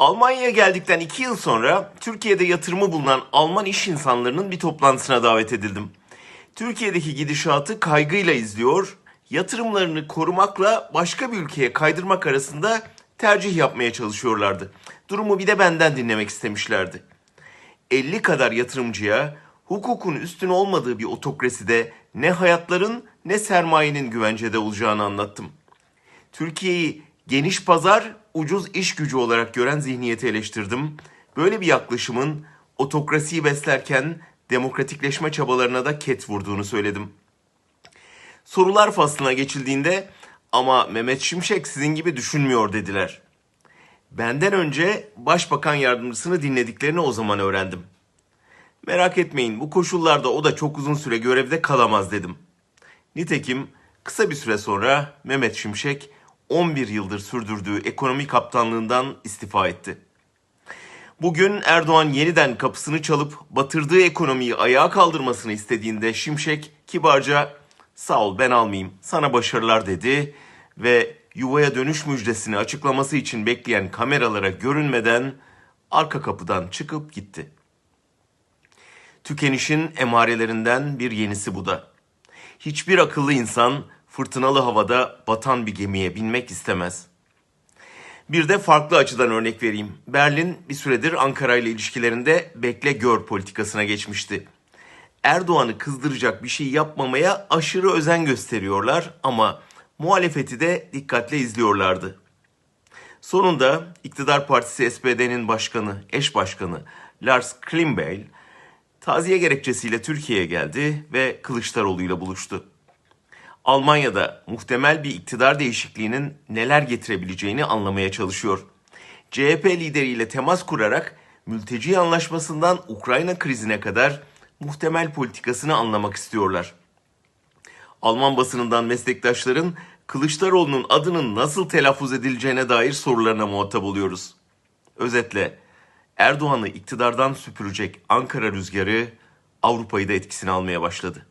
Almanya'ya geldikten iki yıl sonra Türkiye'de yatırımı bulunan Alman iş insanlarının bir toplantısına davet edildim. Türkiye'deki gidişatı kaygıyla izliyor, yatırımlarını korumakla başka bir ülkeye kaydırmak arasında tercih yapmaya çalışıyorlardı. Durumu bir de benden dinlemek istemişlerdi. 50 kadar yatırımcıya hukukun üstün olmadığı bir otokraside ne hayatların ne sermayenin güvencede olacağını anlattım. Türkiye'yi geniş pazar, ucuz iş gücü olarak gören zihniyeti eleştirdim. Böyle bir yaklaşımın otokrasiyi beslerken demokratikleşme çabalarına da ket vurduğunu söyledim. Sorular faslına geçildiğinde ama Mehmet Şimşek sizin gibi düşünmüyor dediler. Benden önce başbakan yardımcısını dinlediklerini o zaman öğrendim. Merak etmeyin bu koşullarda o da çok uzun süre görevde kalamaz dedim. Nitekim kısa bir süre sonra Mehmet Şimşek 11 yıldır sürdürdüğü ekonomi kaptanlığından istifa etti. Bugün Erdoğan yeniden kapısını çalıp batırdığı ekonomiyi ayağa kaldırmasını istediğinde Şimşek kibarca sağ ol ben almayayım sana başarılar dedi ve yuvaya dönüş müjdesini açıklaması için bekleyen kameralara görünmeden arka kapıdan çıkıp gitti. Tükenişin emarelerinden bir yenisi bu da. Hiçbir akıllı insan fırtınalı havada batan bir gemiye binmek istemez. Bir de farklı açıdan örnek vereyim. Berlin bir süredir Ankara ile ilişkilerinde bekle gör politikasına geçmişti. Erdoğan'ı kızdıracak bir şey yapmamaya aşırı özen gösteriyorlar ama muhalefeti de dikkatle izliyorlardı. Sonunda iktidar partisi SPD'nin başkanı, eş başkanı Lars Klingbeil taziye gerekçesiyle Türkiye'ye geldi ve Kılıçdaroğlu ile buluştu. Almanya'da muhtemel bir iktidar değişikliğinin neler getirebileceğini anlamaya çalışıyor. CHP lideriyle temas kurarak mülteci anlaşmasından Ukrayna krizine kadar muhtemel politikasını anlamak istiyorlar. Alman basınından meslektaşların Kılıçdaroğlu'nun adının nasıl telaffuz edileceğine dair sorularına muhatap oluyoruz. Özetle Erdoğan'ı iktidardan süpürecek Ankara rüzgarı Avrupa'yı da etkisine almaya başladı.